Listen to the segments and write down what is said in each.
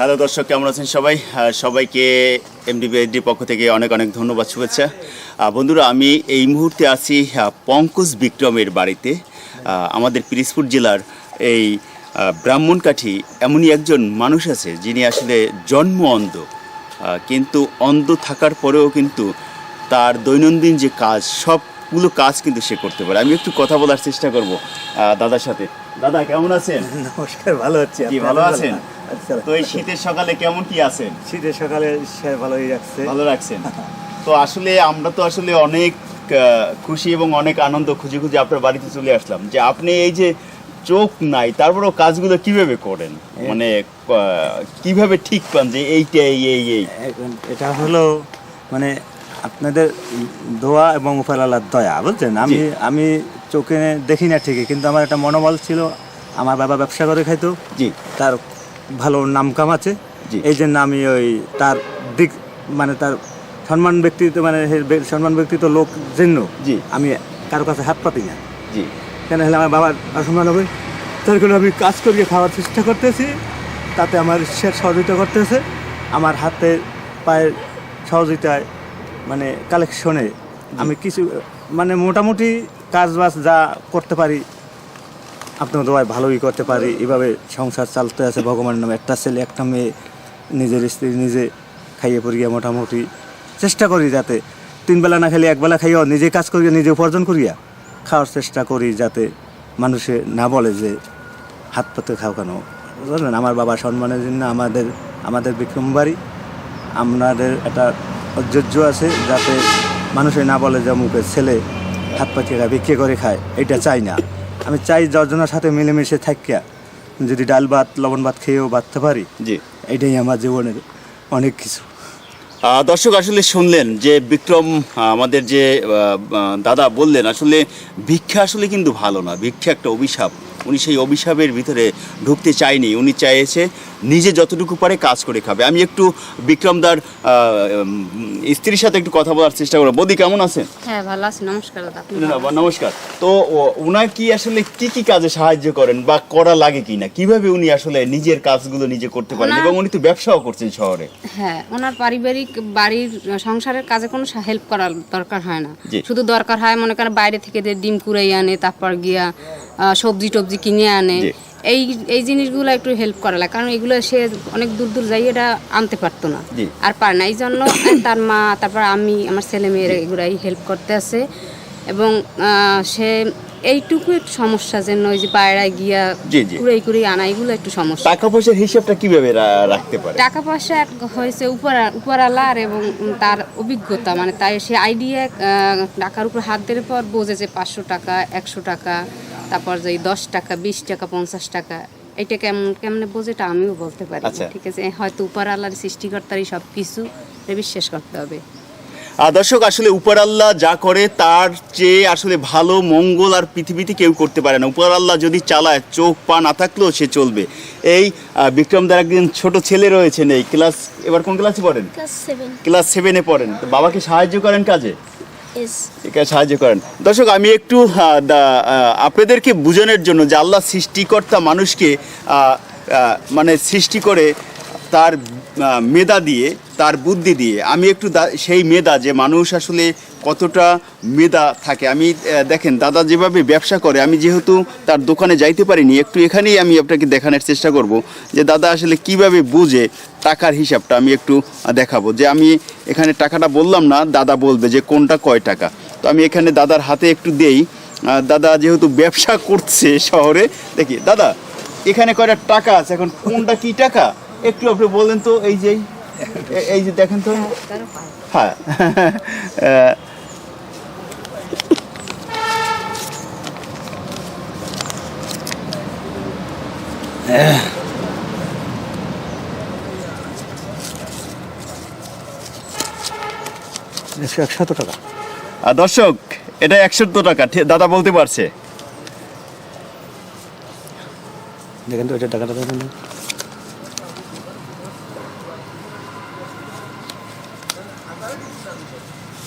Hello দর্শক, কেমন আছেন সবাই? সবাইকে এমডিবিআইডির পক্ষ থেকে অনেক অনেক ধন্যবাদ, শুভেচ্ছা। বন্ধুরা, আমি এই মুহূর্তে আছি পঙ্কজ বিক্রমের বাড়িতে। আমাদের পিরিজপুর জেলার এই ব্রাহ্মণকাঠি এমনই একজন মানুষ আছে যিনি আসলে জন্ম অন্ধ। কিন্তু অন্ধ থাকার পরেও কিন্তু তার দৈনন্দিন যে কাজ সবগুলো কাজ কিন্তু সে করতে পারে। আমি একটু কথা বলার চেষ্টা করব দাদার সাথে। দাদা কেমন আছেন? নমস্কার ভালো হচ্ছে জি ভালো আছেন? আচ্ছা। তো এই শীতের সকালে কেমন কি আছেন? শীতের সকালে সে ভালোই রাখছে। ভালো রাখছেন? তো আসলে আমরা তো আসলে অনেক খুশি এবং অনেক আনন্দ খুঁজে খুঁজে আপনার বাড়িতে চলে আসলাম। যে আপনি এই যে চোখ নাই তারপরেও কাজগুলো কীভাবে করেন? মানে কীভাবে ঠিক পান যে এইটা এই এই এটা হলো মানে আপনাদের দোয়া এবং উপরালার দয়া বুঝছেন আমি আমি চোখে দেখি না ঠিকই কিন্তু আমার একটা মনোবল ছিল আমার বাবা ব্যবসা করে খাইতো জি। তার ভালো নাম কাম আছে জি। এই জন্য আমি ওই তার দিক মানে তার সম্মান ব্যক্তিত্ব মানে সম্মান ব্যক্তিত্ব লোক জন্য জি। আমি কারও কাছে হাত পাতি না। জি। কেন হলে আমার বাবার অসম্মান হবে? তার জন্য আমি কাজ করিয়ে খাওয়ার চেষ্টা করতেছি তাতে আমার সে সহযোগিতা করতেছে আমার হাতে পায়ের সহযোগিতায় মানে কালেকশনে আমি কিছু মানে মোটামুটি কাজ বাজ যা করতে পারি, আপনার দোয়ায় ভালোই করতে পারি। এভাবে সংসার চালতে আছে ভগবানের নামে। একটা ছেলে, একটা মেয়ে, নিজের স্ত্রী নিজে খাইয়ে পড়িয়া মোটামুটি চেষ্টা করি যাতে তিন বেলা না খেলে একবেলা খাইয়া নিজে কাজ করিয়া, নিজে উপার্জন করিয়া খাওয়ার চেষ্টা করি যাতে মানুষে না বলে যে হাত পাতে খাও কেন। বুঝলেন? আমার বাবা সম্মানের জন্য আমাদের আমাদের বিক্রম বাড়ি আমাদের একটা ঐশ্বর্য আছে যাতে মানুষে না বলে যে মুখের ছেলে হাত পাতিয়ে খায় বিক্রি করে খায় এটা চাই না। আমি চাই যজনের সাথে মিলেমিশে থাকিয়া যদি ডাল ভাত লবণ ভাত খেয়েও বাঁচতে পারি জি। এটাই আমার জীবনের অনেক কিছু। দর্শক আসলে শুনলেন যে বিক্রম আমাদের যে দাদা বললেন আসলে ভিক্ষা আসলে কিন্তু ভালো না। ভিক্ষা একটা অভিশাপ। উনি সেই অভিশাপের ভিতরে ঢুকতে চায়নি। উনি চাইছে নিজে যতটুকু পারে কাজ করে খাবে। আমি একটু বিক্রমদার স্ত্রীর সাথে একটু কথা বলার চেষ্টা করব। বদি কেমন আছেন? হ্যাঁ ভালো আছি। নমস্কার দাদা? নমস্কার। তো ওনার কি আসলে কি কি কাজে সাহায্য করেন বা করা লাগে কি না কীভাবে উনি আসলে নিজের কাজগুলো নিজে করতে পারেন এবং উনি তো ব্যবসাও করছেন শহরে? হ্যাঁ ওনার পারিবারিক বাড়ির সংসারের কাজে কোনো হেল্প করার দরকার হয় না। শুধু দরকার হয় মনে করেন বাইরে থেকে যে ডিম কুড়াই আনে তারপর গিয়া সবজি টবজি কিনে আনে। এই এই জিনিসগুলো একটু হেল্প করা লাগে কারণ এগুলো সে অনেক দূর দূর যাই এটা আনতে পারতো না। আর পারে না এই জন্য তার মা তারপর আমি আমার ছেলে মেয়েরা এগুলাই হেল্প করতে আছে। এবং সে এইটুকু একটু সমস্যা যেন ওই যে বাইরে গিয়া। কুড়াই কুড়াই আনা এগুলো একটু সমস্যা। টাকা পয়সার হিসাবটা কীভাবে রাখতে পারে? টাকা পয়সা এক হয়েছে উপরা উপরালার এবং তার অভিজ্ঞতা মানে তাই সে আইডিয়া টাকার উপর হাত দেওয়ার পর বোঝে যে পাঁচশো টাকা একশো টাকা তারপর যে দশ টাকা বিশ টাকা পঞ্চাশ টাকা এটা কেমন কেমনে বোঝে এটা আমিও বলতে পারি। আচ্ছা। ঠিক আছে হয়তো উপরালার সৃষ্টিকর্তারই সব কিছু বিশ্বাস করতে হবে। দর্শক আসলে উপর আল্লাহ যা করে তার চেয়ে আসলে ভালো মঙ্গল আর পৃথিবীতে কেউ করতে পারে না। উপর আল্লাহ যদি চালায় চোখ পা না থাকলেও সে চলবে। এই আহ, বিক্রমদার একদিন ছোট ছেলে রয়েছেন এই ক্লাস এবার কোন ক্লাসে পড়েন? ক্লাস সেভেন ক্লাস সেভেনে পড়েন। তো বাবাকে সাহায্য করেন কাজে? আছে, সাহায্য করেন। দর্শক, আমি একটু আপনাদেরকে বুঝানোর জন্য যে আল্লাহ সৃষ্টিকর্তা মানুষকে মানে সৃষ্টি করে তার মেধা দিয়ে, তার বুদ্ধি দিয়ে, আমি একটু সেই মেধা যে মানুষ আসলে কতটা মেধা থাকে, আমি দেখেন, দাদা যেভাবে ব্যবসা করে, আমি যেহেতু তার দোকানে যাইতে পারিনি, একটু এখানেই আমি আপনাকে দেখানোর চেষ্টা করব যে দাদা আসলে কীভাবে বুঝে টাকার হিসাবটা আমি একটু দেখাবো। যে আমি এখানে টাকাটা বললাম না, দাদা বলবে যে কোনটা কয় টাকা। তো আমি এখানে দাদার হাতে একটু দেই দাদা যেহেতু ব্যবসা করছে শহরে, দেখি, দাদা, এখানে কয়টা টাকা আছে, এখন কোনটা কি টাকা? একটু আপনি বলেন তো এই যে এই যে দেখেন তো। হ্যাঁ আহ, একশত টাকা। আর দর্শক এটা একশো টাকা ঠিক- দাদা বলতে পারছে। দেখেন তো ওইটা টাকাটা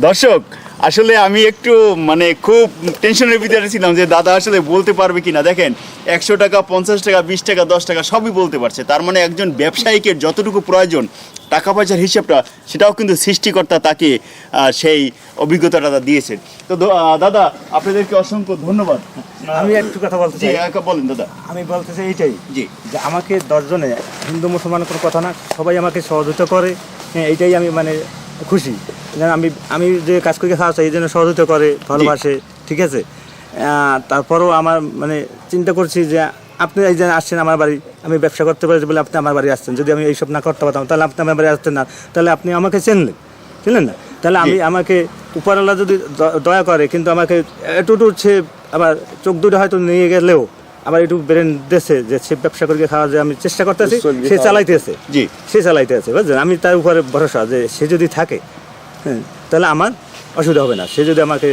দর্শক আসলে আমি একটু মানে খুব টেনশনের ভিতরে ছিলাম যে দাদা আসলে বলতে পারবে কিনা। দেখেন একশো টাকা পঞ্চাশ টাকা বিশ টাকা দশ টাকা সবই বলতে পারছে। তার মানে একজন ব্যবসায়িকের যতটুকু প্রয়োজন টাকা পয়সার হিসাবটা সেটাও কিন্তু সৃষ্টিকর্তা তাকে সেই অভিজ্ঞতাটা দাদা দিয়েছেন তো দাদা আপনাদেরকে অসংখ্য ধন্যবাদ। আমি একটু কথা বলতে চাই। বলেন দাদা। আমি বলতে চাই এইটাই জি। যে আমাকে দশজনে হিন্দু মুসলমান কোনো কথা না সবাই আমাকে সহযোগিতা করে। হ্যাঁ এইটাই আমি মানে খুশি। আমি আমি যে কাজ করে খাওয়া চাই এই জন্য সহযোগিতা করে ভালোবাসে ঠিক আছে? তারপরেও আমার মানে চিন্তা করছি যে আপনি এই যে আসছেন আমার বাড়ি আমি ব্যবসা করতে পারি বলে আপনি আমার বাড়ি আসছেন। যদি আমি এইসব না করতে পারতাম তাহলে আপনি আমার বাড়ি আসতেন না। তাহলে আপনি আমাকে চেনলেন চিনলেন না? তাহলে আমি আমাকে উপরওয়ালা যদি দয়া করে কিন্তু আমাকে এটুটু সে আমার চোখ দুটো হয়তো নিয়ে গেলেও আবার একটু ব্রেন দেশে যে সে ব্যবসা করে খাওয়া যে আমি চেষ্টা করতেছি সে চালাইতেছে। জি। সে চালাইতে আছে বুঝলেন? আমি তার উপরে ভরসা যে সে যদি থাকে হ্যাঁ তাহলে আমার অসুবিধা হবে না। সে যদি আমাকে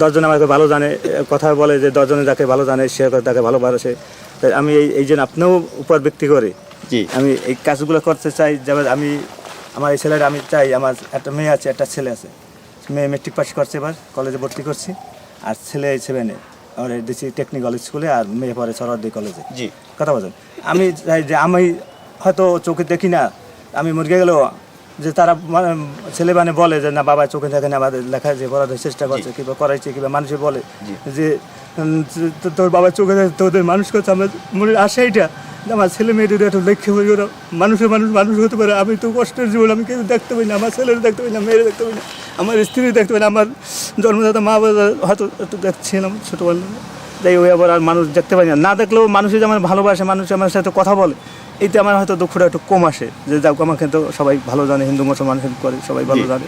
দশজন আমাকে ভালো জানে কথা বলে যে দশজনে যাকে ভালো জানে সে তাকে ভালোবাসে। তাই আমি এই এই জন্য আপনিও উপর ব্যক্তি করে। জি। আমি এই কাজগুলো করতে চাই যেমন আমি আমার এই ছেলের আমি চাই আমার একটা মেয়ে আছে একটা ছেলে আছে। মেয়ে মেট্রিক পাস করছে এবার কলেজে ভর্তি করছি। আর ছেলে সেভেনে আমার দিচ্ছি টেকনিক্যাল স্কুলে আর মেয়ে পড়ে সরওয়ার্দি কলেজে জি। কথা বলেন। আমি চাই যে আমি হয়তো চোখে দেখি না আমি মুরগে গেলেও যে তারা মানে ছেলে মানে বলে যে না বাবা চোখে দেখে না আমাদের লেখা যে পড়াতে চেষ্টা করছে কিংবা করাইছে কিংবা মানুষে বলে যে তোর বাবা চোখে দেখে তোদের মানুষ করছে আমরা মনে আশা এটা আমার ছেলে মেয়েদের একটু লেখে হয়ে ওরা মানুষের মানুষ মানুষ হতে পারে। আমি তো কষ্টের জীবন আমি কেউ দেখতে পাই না আমার ছেলের দেখতে পাই না মেয়ের দেখতে পাই না আমার স্ত্রী দেখতে পাই না আমার জন্মদাতা মা বাবা হয়তো একটু দেখছিলাম ছোটোবেলা যাই ওই আবার আর মানুষ দেখতে পাই না। না দেখলেও মানুষই যে আমার ভালোবাসে মানুষ আমার সাথে কথা বলে এতে আমার হয়তো দুঃখটা একটু কম আসে। যে যাক আমাকে তো সবাই ভালো জানে হিন্দু মুসলমান হেল্প করে সবাই ভালো জানে।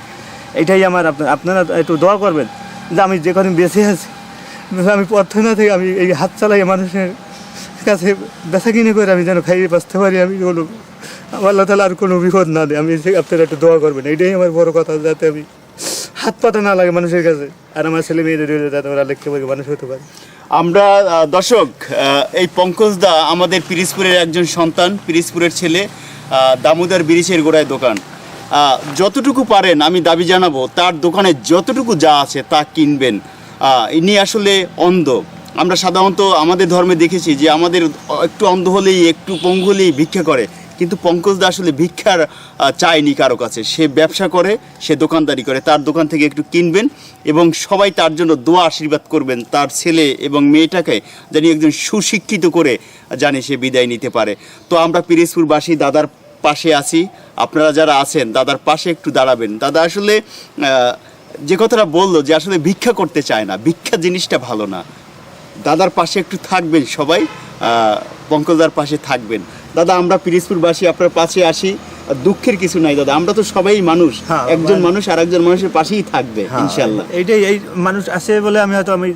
এটাই আমার আপনার আপনারা একটু দোয়া করবেন যে আমি যে কদিন বেঁচে আছি আমি প্রার্থনা থেকে আমি এই হাত চালাই মানুষের কাছে বেচা কিনে করে আমি যেন খাইয়ে বাঁচতে পারি আমি আমার আল্লাহ তালা আর কোনো বিপদ না দেয়। আমি আপনারা একটু দোয়া করবেন। এটাই আমার বড় কথা যাতে আমি হাত পাতা না লাগে মানুষের কাছে। আর আমার ছেলে মেয়েদের যাতে ওরা লিখতে পারি মানুষ হতে পারে। আমরা দর্শক এই পঙ্কজ দা আমাদের পিরিজপুরের একজন সন্তান, পিরিজপুরের ছেলে দামোদর ব্রিজের গোড়ায় দোকান। যতটুকু পারেন, আমি দাবি জানাব, তার দোকানে যতটুকু যা আছে তা কিনবেন। ইনি আসলে অন্ধ। আমরা সাধারণত আমাদের ধর্মে দেখেছি যে আমাদের একটু অন্ধ হলেই, একটু পঙ্গু হলেই ভিক্ষা করে। কিন্তু পঙ্কজ দা আসলে ভিক্ষার চায়নি কারও কাছে। সে ব্যবসা করে, সে দোকানদারি করে, তার দোকান থেকে একটু কিনবেন এবং সবাই তার জন্য দোয়া আশীর্বাদ করবেন তার ছেলে এবং মেয়েটাকে জানি একজন সুশিক্ষিত করে জানি সে বিদায় নিতে পারে। তো আমরা পিরিজপুরবাসী দাদার পাশে আছি। আপনারা যারা আছেন, দাদার পাশে একটু দাঁড়াবেন। দাদা আসলে যে কথাটা বলল যে আসলে ভিক্ষা করতে চায় না, ভিক্ষা জিনিসটা ভালো না। দাদার পাশে একটু থাকবেন সবাই পঙ্কজদার পাশে থাকবেন। দাদা আমরা পিরিজপুরবাসী আপনার পাশে আসি। আর দুঃখের কিছু নাই দাদা। আমরা তো সবাই মানুষ। হ্যাঁ, একজন মানে- মানুষ আর একজন মানুষের পাশেই থাকবে ইনশাল্লাহ এইটাই এই মানুষ আছে বলে আমি হয়তো আমি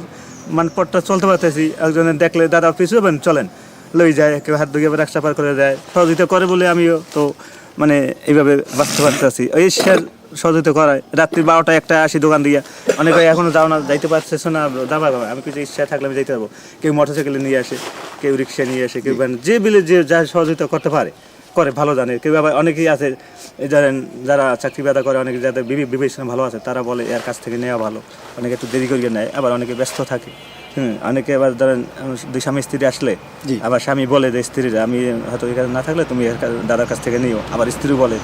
মানে পথটা চলতে পারতেছি। একজনের দেখলে দাদা পিছু হবেন চলেন। লই যায় কেউ হাত ধুয়ে রাস্তা পার করে যায়। সহযোগিতা করে বলে আমিও তো মানে এইভাবে বাঁচতে পারতেছি। এই শেয়ার সহযোগিতা করায়। রাত্রি বারোটা একটা আসি দোকান দিয়ে। অনেক ভাই এখনও যাও না যাইতে পারছে না দাবা আমি কিছু ইচ্ছা থাকলে আমি যাইতে পারব। কেউ মোটরসাইকেলে নিয়ে আসে কেউ রিক্সা নিয়ে আসে কেউ যে বিলে যে যা সহযোগিতা করতে পারে। করে ভালো জানে। কেউ আবার অনেকেই আছে এই ধরেন যারা চাকরি বাদা করে অনেকে যাদের বিবে- বিবেচনা ভালো আছে তারা বলে এর কাছ থেকে নেওয়া ভালো। অনেকে একটু দেরি করিয়ে নেয় আবার অনেকে ব্যস্ত থাকে। হুম অনেকে আবার ধরেন দুই স্বামী স্ত্রী আসলে আবার স্বামী বলে যে স্ত্রীরা আমি হয়তো এখানে না থাকলে তুমি দাদার কাছ থেকে নিও। আবার স্ত্রী বলে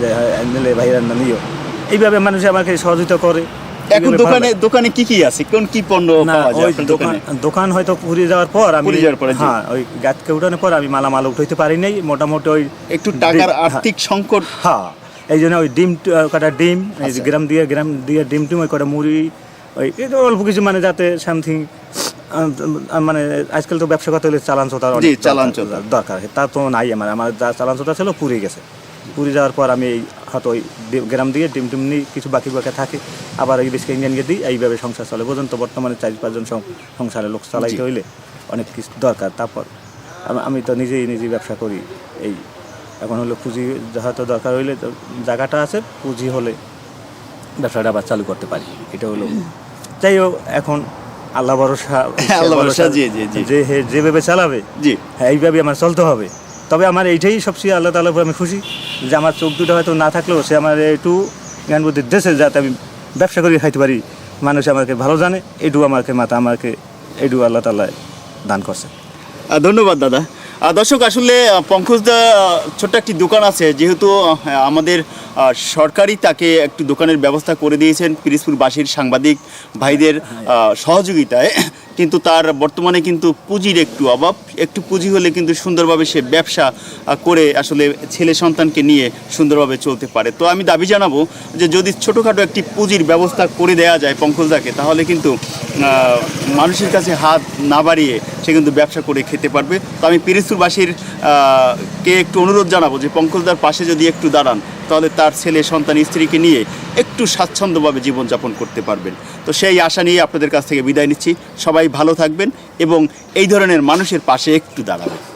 যে হ্যাঁ, নিলে ভাইয়ের না নিও। এইভাবে মানুষ আমাকে সহযোগিতা করে। এখন দোকানে দোকানে কি কি আছে? কোন কি পণ্য পাওয়া যায় দোকান? হয়তো পুড়ে যাওয়ার পর আমি পুড়ে যাওয়ার পরে, হ্যাঁ ওই গাছকে উঠানোর পর আমি মালামাল উঠাইতে পারি নাই। মোটামুটি ওই একটু টাকার হ্যাঁ। আর্থিক সংকট। হ্যাঁ এই জন্য ওই ডিম কটা ডিম আচ্ছা। গ্রাম দিয়ে গ্রাম দিয়ে ডিম টিম ওই কটা মুড়ি ওই অল্প কিছু মানে যাতে সামথিং মানে আজকাল তো ব্যবসা করতে হলে চালান চোতার চালান। দরকার তা তো নাই আমার আমার যা চালান চোতা ছিল পুড়ে গেছে। পুড়ে যাওয়ার পর আমি হয়তো ওই গ্রাম দিয়ে ডিম টিম নিই কিছু বাকি বাকি থাকে আবার ওই বেশি গিয়ে দিই এইভাবে সংসার চলে। পর্যন্ত বর্তমানে চার পাঁচজন সংসারে লোক চালাইতে। হইলে অনেক কিছু দরকার। তারপর আমি তো নিজেই নিজেই ব্যবসা করি। এই এখন হলো পুঁজি হয়তো দরকার হইলে তো জায়গাটা আছে পুঁজি হলে ব্যবসাটা আবার চালু করতে পারি। এটা হলো। যাই হোক এখন আল্লাহ ভরসা আল্লাহ ভরসা, জি, জি, জি। যে যেভাবে চালাবে জি। হ্যাঁ এইভাবে আমার চলতে হবে। তবে আমার এইটাই সবচেয়ে আল্লাহ তালার উপর আমি খুশি যে আমার চোখ দুটো হয়তো না থাকলেও সে আমার একটু জ্ঞান বুদ্ধি দেশে যাতে আমি ব্যবসা করে খাইতে পারি। মানুষ আমাকে ভালো জানে এটু আমাকে মাতা আমাকে এটু আল্লাহ তালা দান করছে। ধন্যবাদ দাদা। দর্শক, আসলে পঙ্কজদা ছোট্ট একটি দোকান আছে, যেহেতু আমাদের সরকারই তাকে একটু দোকানের ব্যবস্থা করে দিয়েছেন পিরিজপুরবাসীর সাংবাদিক ভাইদের সহযোগিতায়। কিন্তু তার বর্তমানে কিন্তু পুঁজির একটু অভাব। একটু পুঁজি হলে কিন্তু সুন্দরভাবে সে ব্যবসা করে আসলে ছেলে সন্তানকে নিয়ে সুন্দরভাবে চলতে পারে। তো আমি দাবি জানাব যে যদি ছোটোখাটো একটি পুঁজির ব্যবস্থা করে দেওয়া যায় পঙ্কজদাকে তাহলে কিন্তু মানুষের কাছে হাত না বাড়িয়ে সে কিন্তু ব্যবসা করে খেতে পারবে। তো আমি পিরিজপুরবাসীর আহ, কে একটু অনুরোধ জানাব যে পঙ্কজদার পাশে যদি একটু দাঁড়ান। তাহলে তার ছেলে, সন্তান, স্ত্রীকে নিয়ে একটু স্বাচ্ছন্দ্যভাবে জীবনযাপন করতে পারবেন। তো সেই আশা নিয়ে আপনাদের কাছ থেকে বিদায় নিচ্ছি। সবাই ভালো থাকবেন এবং এই ধরনের মানুষের পাশে একটু দাঁড়াবেন।